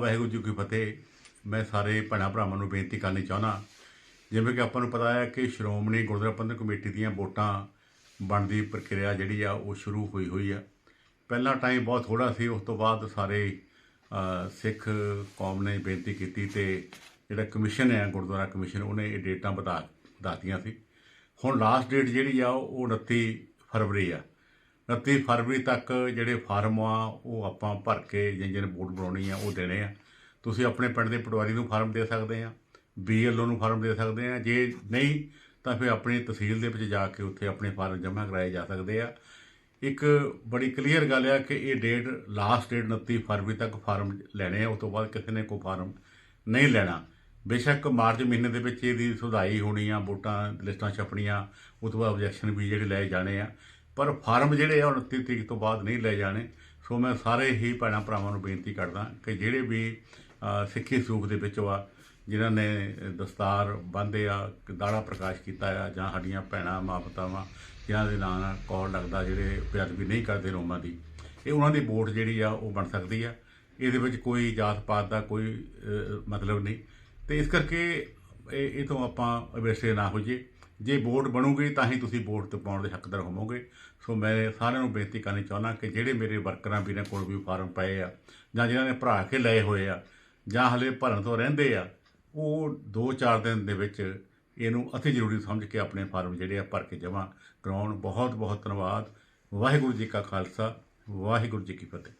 ਵਾਹਿਗੁਰੂ ਜੀ ਕੀ ਫਤਿਹ। ਮੈਂ ਸਾਰੇ ਭੈਣਾਂ ਭਰਾਵਾਂ ਨੂੰ ਬੇਨਤੀ ਕਰਨੀ ਚਾਹੁੰਦਾ, ਜਿਵੇਂ ਕਿ ਆਪਾਂ ਨੂੰ ਪਤਾ ਹੈ ਕਿ ਸ਼੍ਰੋਮਣੀ ਗੁਰਦੁਆਰਾ ਪ੍ਰਬੰਧਕ ਕਮੇਟੀ ਦੀਆਂ ਵੋਟਾਂ ਬਣਦੀ ਪ੍ਰਕਿਰਿਆ ਜਿਹੜੀ ਆ, ਉਹ ਸ਼ੁਰੂ ਹੋਈ ਹੋਈ ਆ। ਪਹਿਲਾ ਟਾਈਮ ਬਹੁਤ ਥੋੜਾ ਸੀ, ਉਸ ਤੋਂ ਬਾਅਦ ਸਾਰੇ ਸਿੱਖ ਕੌਮ ਨੇ ਬੇਨਤੀ ਕੀਤੀ ਤੇ ਜਿਹੜਾ ਕਮਿਸ਼ਨ ਹੈ, ਗੁਰਦੁਆਰਾ ਕਮਿਸ਼ਨ, ਉਹਨੇ ਇਹ ਡੇਟਾਂ ਵਧਾ, ਵਧਾਤੀਆਂ ਸੀ। ਹੁਣ ਲਾਸਟ ਡੇਟ ਜਿਹੜੀ ਆ, ਉਹ 29 ਫਰਵਰੀ ਆ। 29 ਫਰਵਰੀ ਤੱਕ ਜਿਹੜੇ ਫਾਰਮ ਆ, ਉਹ ਆਪਾਂ ਭਰ ਕੇ ਜਿਨ ਜਿਨ ਵੋਟ ਬਣਾਉਣੀ ਆ, ਉਹ ਦੇਣੇ ਆ। ਤੁਸੀਂ ਆਪਣੇ ਪਿੰਡ ਦੇ ਪਟਵਾਰੀ ਨੂੰ ਫਾਰਮ ਦੇ ਸਕਦੇ ਆ, ਬੀਐਲਓ ਨੂੰ ਫਾਰਮ ਦੇ ਸਕਦੇ ਆ। ਜੇ ਨਹੀਂ, ਤਾਂ ਫਿਰ ਆਪਣੀ ਤਹਿਸੀਲ ਦੇ ਵਿੱਚ ਜਾ ਕੇ ਉੱਥੇ ਆਪਣੇ ਫਾਰਮ ਜਮ੍ਹਾਂ ਕਰਾਏ ਜਾ ਸਕਦੇ ਆ। ਇੱਕ ਬੜੀ ਕਲੀਅਰ ਗੱਲ ਆ ਕਿ ਇਹ ਡੇਟ ਲਾਸਟ ਡੇਟ 29 ਫਰਵਰੀ ਤੱਕ ਫਾਰਮ ਲੈਣੇ ਆ ਉਸ ਤੋਂ ਬਾਅਦ ਕਿਸੇ ਨੇ ਕੋਈ ਫਾਰਮ ਨਹੀਂ ਲੈਣਾ। ਬੇਸ਼ੱਕ ਮਾਰਚ ਮਹੀਨੇ ਦੇ ਵਿੱਚ ਇਹਦੀ ਸੁਧਾਈ ਹੋਣੀ ਆ, ਵੋਟਾਂ, ਲਿਸਟਾਂ ਛਪਣੀਆਂ, ਉਸ ਤੋਂ ਬਾਅਦ ਆਬਜੈਕਸ਼ਨ ਵੀ ਜਿਹੜੇ ਲਏ ਜਾਣੇ ਆ। ਪਰ ਫਾਰਮ ਜਿਹੜੇ ਆ, ਉਹ 29 ਤਰੀਕ ਤੋਂ ਬਾਅਦ ਨਹੀਂ ਲਏ ਜਾਣੇ। ਸੋ ਮੈਂ ਸਾਰੇ ਹੀ ਭੈਣਾਂ ਭਰਾਵਾਂ ਨੂੰ ਬੇਨਤੀ ਕਰਦਾ ਕਿ ਜਿਹੜੇ ਵੀ ਸਿੱਖੀ ਸੂਖ ਦੇ ਵਿੱਚ ਆ, ਜਿਨ੍ਹਾਂ ਨੇ ਦਸਤਾਰ ਬੰਦੇ ਆ, ਦਾੜਾ ਪ੍ਰਕਾਸ਼ ਕੀਤਾ ਆ, ਜਾਂ ਸਾਡੀਆਂ ਭੈਣਾਂ, ਮਾਪਤਾਵਾਂ, ਜਿਨ੍ਹਾਂ ਦੇ ਨਾਂ ਨਾਲ ਕੌਲ ਲੱਗਦਾ, ਜਿਹੜੇ ਬੇਅਦਬੀ ਨਹੀਂ ਕਰਦੇ ਰੋਮਾਂ ਦੀ, ਇਹ ਉਹਨਾਂ ਦੀ ਵੋਟ ਜਿਹੜੀ ਆ, ਉਹ ਬਣ ਸਕਦੀ ਆ। ਇਹਦੇ ਵਿੱਚ ਕੋਈ ਜਾਤ ਪਾਤ ਦਾ ਕੋਈ ਮਤਲਬ ਨਹੀਂ। ਤੇ ਇਸ ਕਰਕੇ ਇਹ ਇਹ ਤੋਂ ਆਪਾਂ ਅਵੇਸਰੇ ਨਾ ਹੋ ਜੇ ਜੇ ਵੋਟ ਬਣੂਗੀ ਤਾਂ ਹੀ ਤੁਸੀਂ ਵੋਟ ਤੇ ਪਾਉਣ ਦੇ ਹੱਕਦਾਰ ਹੋਵੋਗੇ। ਸੋ ਮੈਂ ਸਾਰਿਆਂ ਨੂੰ ਬੇਨਤੀ ਕਰਨੀ ਚਾਹੁੰਦਾ ਕਿ ਜਿਹੜੇ ਮੇਰੇ ਵਰਕਰਾਂ ਵੀਰਾਂ ਕੋਲ ਵੀ ਫਾਰਮ ਪਏ ਆ ਜਾਂ ਜਿਨ੍ਹਾਂ ਨੇ ਭਰਾ ਕੇ ਲਏ ਹੋਏ ਆ ਜਾਂ ਹਲੇ ਭਰਨ ਤੋਂ ਰਹਿੰਦੇ ਆ, ਉਹ 2-4 ਦਿਨ ਦੇ ਵਿੱਚ ਇਹਨੂੰ ਅਤੀ ਜ਼ਰੂਰੀ ਸਮਝ ਕੇ ਆਪਣੇ ਫਾਰਮ ਜਿਹੜੇ ਆ ਭਰ ਕੇ ਜਮ੍ਹਾਂ ਕਰਾਉਣ। ਬਹੁਤ ਬਹੁਤ ਧੰਨਵਾਦ। ਵਾਹਿਗੁਰੂ ਜੀ ਕਾ ਖਾਲਸਾ, ਵਾਹਿਗੁਰੂ ਜੀ ਕੀ ਫਤਿਹ।